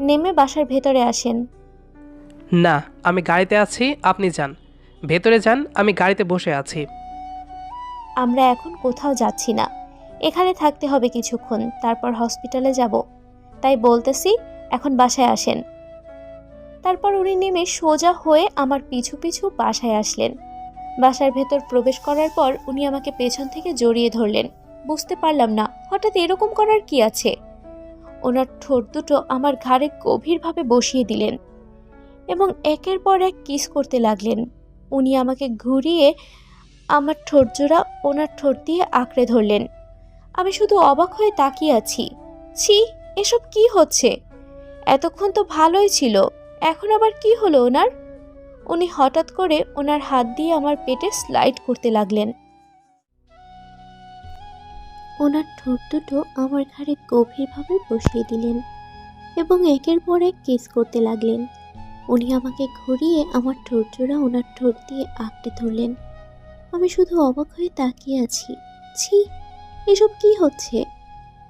নেমে বাসার ভেতরে আসেন। না আমি গাড়িতে আছি আপনি যান। ভেতরে যান আমি গাড়িতে বসে আছি। আমরা এখন কোথাও যাচ্ছি না। এখানে থাকতে হবে কিছুক্ষণ তারপর হসপিটালে যাব। তাই বলতেছি এখন বাসায় আসেন। তারপর উনি নেমে সোজা হয়ে আমার পিছু পিছু বাসায় আসলেন। বাসার ভেতর প্রবেশ করার পর উনি আমাকে পেছন থেকে জড়িয়ে ধরলেন। বুঝতে পারলাম না হঠাৎ এরকম করার কি আছে? ওনার ঠোঁট দুটো আমার ঘাড়ে গভীরভাবে বসিয়ে দিলেন এবং একের পর এক কিস করতে লাগলেন। উনি আমাকে ঘুরিয়ে আমার ঠোঁটজোড়া ওনার ঠোঁট দিয়ে আঁকড়ে ধরলেন। আমি শুধু অবাক হয়ে তাকিয়ে আছি। ছি, এসব কি হচ্ছে? এতক্ষণ তো ভালোই ছিল, এখন আবার কি হলো ওনার? উনি হঠাৎ করে ওনার হাত দিয়ে আমার পেটে স্লাইড করতে লাগলেন। ওনার ঠোঁট দুটো আমার ঘাড়ে গভীরভাবে বসিয়ে দিলেন এবং একের পর এক কিস করতে লাগলেন। উনি আমাকে ঘুরিয়ে আমার ঠোঁটজোড়া ওনার ঠোঁট দিয়ে আঁকড়ে ধরলেন। আমি শুধু অবাক হয়ে তাকিয়ে আছি। ছি, এসব কি হচ্ছে?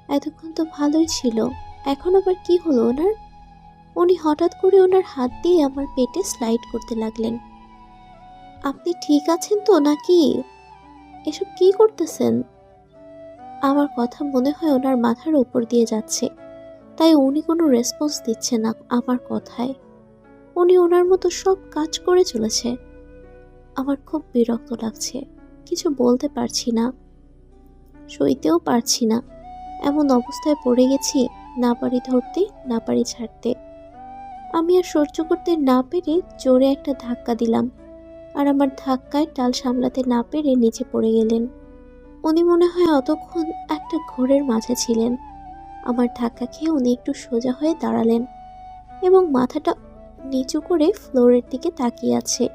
এতক্ষণ তো ভালোই ছিল, এখন আবার কি হলো ওনার? উনি হঠাৎ করে ওনার হাত দিয়ে আমার পেটে স্লাইড করতে লাগলেন। আপনি ঠিক আছেন তো নাকি? এসব কি করতেছেন? আমার কথা মনে হয় ওনার মাথার উপর দিয়ে যাচ্ছে। তাই উনি কোনো রেসপন্স দিচ্ছে না আমার কথায়। উনি ওনার মতো সব কাজ করে চলেছে। আমার খুব বিরক্ত লাগছে। কিছু বলতে পারছি না। সইতেও পারছি না। এমন অবস্থায় পড়ে গেছি, না পারি ধরতে, না পারি ছাড়তে। আমি আর সহ্য করতে না পেরে জোরে একটা ধাক্কা দিলাম। আর আমার ধাক্কায় টাল সামলাতে না পেরে নিচে পড়ে গেলেন। উনি মনে হয় অতক্ষণ একটা ঘোরের মাঝে ছিলেন। আমার ধাক্কা খেয়ে উনি একটু সোজা হয়ে দাঁড়ালেন এবং মাথাটা নিচু করে ফ্লোরের দিকে তাকিয়ে আছে।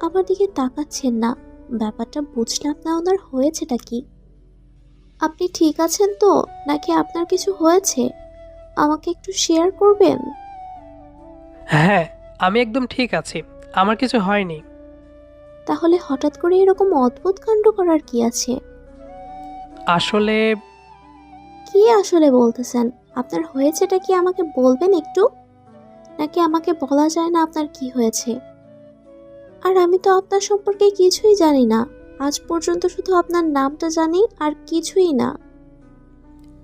আমার দিকে তাকাচ্ছেন না। ব্যাপারটা বুঝলাম না ওনার হয়েছেটা কি। আপনি ঠিক আছেন তো? নাকি আপনার কিছু হয়েছে? আমাকে একটু শেয়ার করবেন? হ্যাঁ আমি একদম ঠিক আছি। আমার কিছু হয়নি। তাহলে হঠাৎ করে এরকম অদ্ভুত কাণ্ড করার কি আছে? আসলে কি আসলে বলতেছেন? আপনার হয়েছেটা কি আমাকে বলবেন একটু? নাকি আমাকে বলা যায় না আপনার কি হয়েছে? আর আমি তো আপনার সম্পর্কে কিছুই জানি না। আজ পর্যন্ত শুধু আপনার নামটা জানি আর কিছুই না।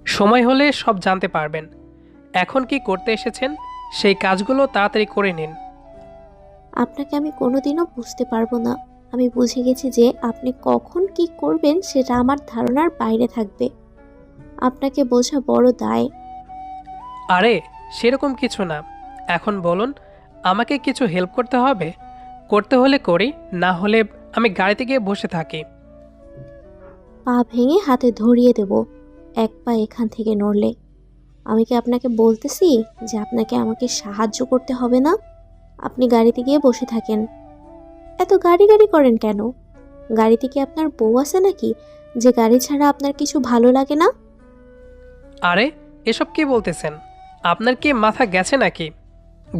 সময় হলে সব জানতে পারবেন। এখন কি করতে এসেছেন? সেই কাজগুলো তাড়াতাড়ি করে নিন। আপনাকে আমি কোনোদিনও বুঝতে পারব না। আমি বুঝে গেছি যে আপনি কখন কি করবেন সেটা আমার ধারণার বাইরে থাকবে। আপনাকে বোঝা বড় দায়। আরে সেরকম কিছু না। এখন বলুন আমাকে কিছু হেল্প করতে হবে? করতে হলে করি না হলে আমি গাড়িতে গিয়ে বসে থাকি। পা ভেঙে হাতে ধরিয়ে দেব এক পা এখান থেকে নড়লে। আমি কি আপনাকে বলতেছি যে আপনাকে আমাকে সাহায্য করতে হবে না? আপনি গাড়িতে গিয়ে বসে থাকেন। এত গাড়ি গাড়ি করেন কেন? গাড়িতে কি আপনার বউ আছে নাকি? যে গাড়ি ছাড়া আপনার কিছু ভালো লাগে না? আরে এসব কি বলতেছেন? আপনার কি মাথা গেছে নাকি?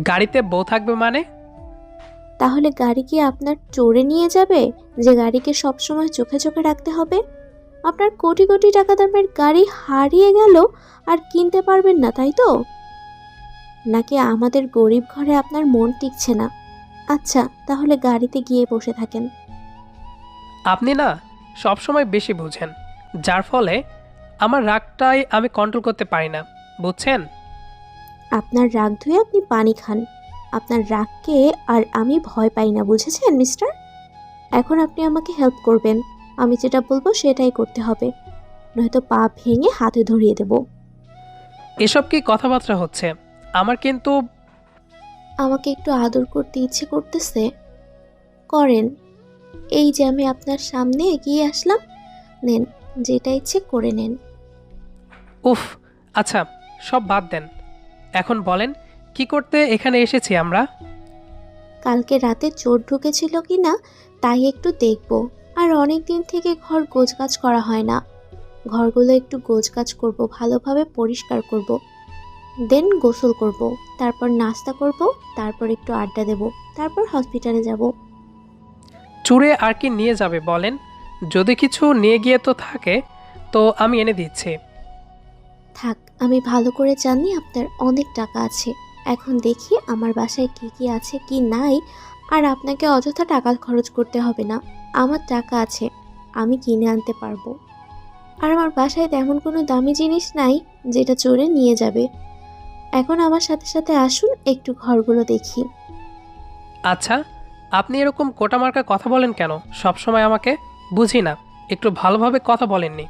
গাড়িতে বউ থাকবে মানে? তাহলে গাড়ি কি আপনার চড়ে নিয়ে যাবে? যে গাড়িকে সবসময় চোখে চোখে রাখতে হবে? আপনার কোটি কোটি টাকা দামের গাড়ি হারিয়ে গেল আর কিনতে পারবেন না তাই তো? নাকি আমাদের গরিব ঘরে আপনার মন টিকছে না? আচ্ছা তাহলে গাড়িতে গিয়ে বসে থাকেন। আপনি না সবসময় বেশি বুঝেন যার ফলে আমার রাগটাই আমি কন্ট্রোল করতে পারি না বুঝছেন? আপনার রাগ ধুয়ে আপনি পানি খান। আপনার রাগকে আর আমি ভয় পাই না বুঝেছেন মিস্টার? এখন আপনি আমাকে হেল্প করবেন আমি যেটা বলব সেটাই করতে হবে। নয়তো পা ভেঙে হাতে ধরিয়ে দেব। এসব কি কথাবার্তা হচ্ছে? আমার কিন্তু আমাকে একটু আদর করতে ইচ্ছে করতেছে। করেন এই যে আমি আপনার সামনে এগিয়ে আসলাম নেন যেটা ইচ্ছে করে নেন। উফ আচ্ছা সব বাদ দেন। এখন বলেন কি করতে এখানে এসেছি আমরা? কালকে রাতে চোর ঢুকেছিল কি না তাই একটু দেখব। আর অনেক দিন থেকে ঘর গোছগাছ করা হয় না। ঘরগুলো একটু গোছগাছ করব ভালোভাবে পরিষ্কার করব। দেন গোসল করব তারপর নাস্তা করব তারপর একটু আড্ডা দেব তারপর হসপিটালে যাব। চুরে আর কি নিয়ে যাবে বলেন? যদি কিছু নিয়ে গিয়ে তো থাকে তো আমি এনে দিচ্ছি। থাক আমি ভালো করে জানি আপনার অনেক টাকা আছে। এখন দেখি আমার বাসায় কি কি আছে কি নাই আর আপনাকে অযথা টাকা খরচ করতে হবে না। আমার টাকা আছে আমি কিনে আনতে পারব। আর আমার বাসায় তেমন কোনো দামি জিনিস নাই যেটা চোরে নিয়ে যাবে। এখন আমার সাথে সাথে আসুন একটু ঘরগুলো দেখি। আচ্ছা আপনি এরকম কোটা কোটামার্কা কথা বলেন কেন? সব সময় আমাকে বুঝি না একটু ভালোভাবে কথা বলেননি।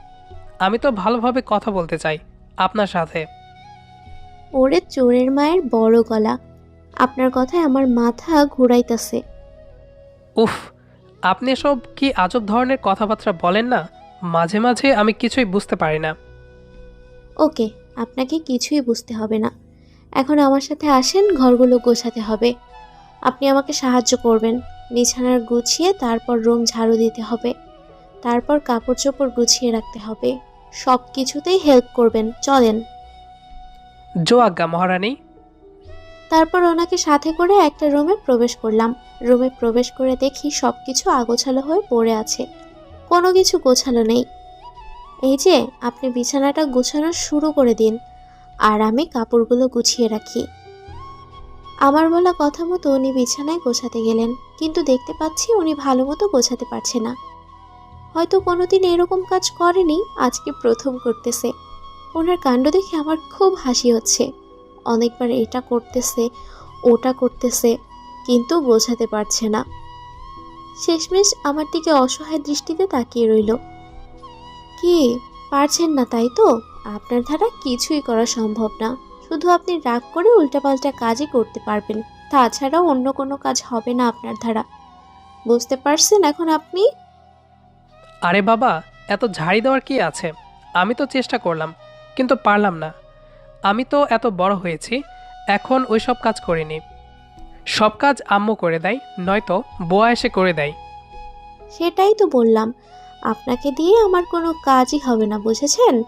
আমি তো ভালোভাবে কথা বলতে চাই আপনার সাথে। ওরে চোরের মায়ের বড় গলা আপনার কথায় আমার মাথা ঘুরাইতেছে। উফ আপনি এসব কি আজব ধরনের কথাবার্তা বলেন না? মাঝে মাঝে আমি কিছুই বুঝতে পারি না। ওকে আপনাকে কিছুই বুঝতে হবে না। এখন আমার সাথে আসেন ঘরগুলো গোছাতে হবে। আপনি আমাকে সাহায্য করবেন। বিছানার গুছিয়ে তারপর রুম ঝাড়ু দিতে হবে। তারপর কাপড় চোপড় গুছিয়ে রাখতে হবে। সব কিছুতেই হেল্প করবেন। চলেন। জো আজ্ঞা মহারানী। তারপর ওনাকে সাথে করে একটা রুমে প্রবেশ করলাম। রুমে প্রবেশ করে দেখি সব কিছু আগোছালো হয়ে পড়ে আছে। কোনো কিছু গোছালো নেই। এই যে আপনি বিছানাটা গোছানো শুরু করে দিন। আর আমি কাপড়গুলো গুছিয়ে রাখি। আমার বলা কথা মতো উনি বিছানায় গোছাতে গেলেন, কিন্তু দেখতে পাচ্ছি উনি ভালো মতো গোছাতে পারছে না। হয়তো কোনোদিন এরকম কাজ করেনি, আজকে প্রথম করতেছে। ওনার কাণ্ড দেখে আমার খুব হাসি হচ্ছে। অনেকবার এটা করতেছে, ওটা করতেছে, কিন্তু বোঝাতে পারছে না। শেষমেশ আমার দিকে অসহায় দৃষ্টিতে তাকিয়ে রইল। কি, পারছেন না তাই তো? আপনার দ্বারা কিছুই করা সম্ভব না। শুধু আপনি রাগ করে উল্টাপাল্টা কাজই করতে পারবেন। তাছাড়াও অন্য কোনো কাজ হবে না আপনার দ্বারা। বুঝতে পারছেন এখন আপনি? আরে বাবা এত ঝাড়ি দেওয়ার কি আছে? আমি তো চেষ্টা করলাম কিন্তু পারলাম না। আমি তো এত বড় হয়েছি এখন ওই সব কাজ করিনি। সব কাজ আম্মু করে দেয় নয়তো বোয়া এসে করে দেয়। সেটাই তো বললাম। আপনাকে দিয়ে আমার কোনো কাজই হবে না বুঝেছেন?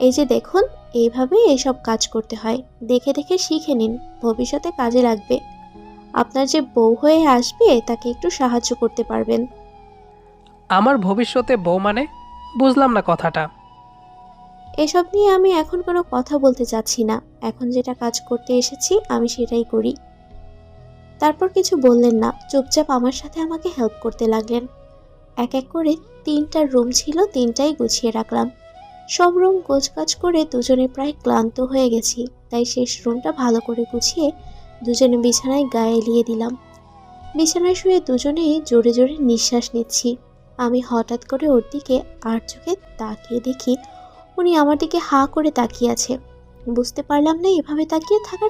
এই যে দেখুন এইভাবেই এইসব কাজ করতে হয়। দেখে দেখে শিখে নিন ভবিষ্যতে কাজে লাগবে। আপনার যে বউ হয়ে আসবে তাকে একটু সাহায্য করতে পারবেন। আমার ভবিষ্যতে বউ মানে? বুঝলাম না কথাটা। এসব নিয়ে আমি এখন কোনো কথা বলতে চাচ্ছি না। এখন যেটা কাজ করতে এসেছি আমি সেটাই করি। তারপর কিছু বললেন না। চুপচাপ আমার সাথে আমাকে হেল্প করতে লাগলেন। এক এক করে তিনটা রুম ছিল তিনটাই গুছিয়ে রাখলাম। সব রুম গোছগাছ করে দুজনে প্রায় ক্লান্ত হয়ে গেছি, তাই শেষ রুমটা ভালো করে গুছিয়ে দুজনে বিছানায় গায়ে এলিয়ে দিলাম। বিছানায় শুয়ে দুজনেই জোরে জোরে নিঃশ্বাস নিচ্ছি। আমি হঠাৎ করে ওর দিকে আর চোখে তাকিয়ে দেখি, উনি আমার দিকে হা করে তাকিয়ে আছে। বুঝতে পারলাম না এভাবে তাকিয়ে থাকার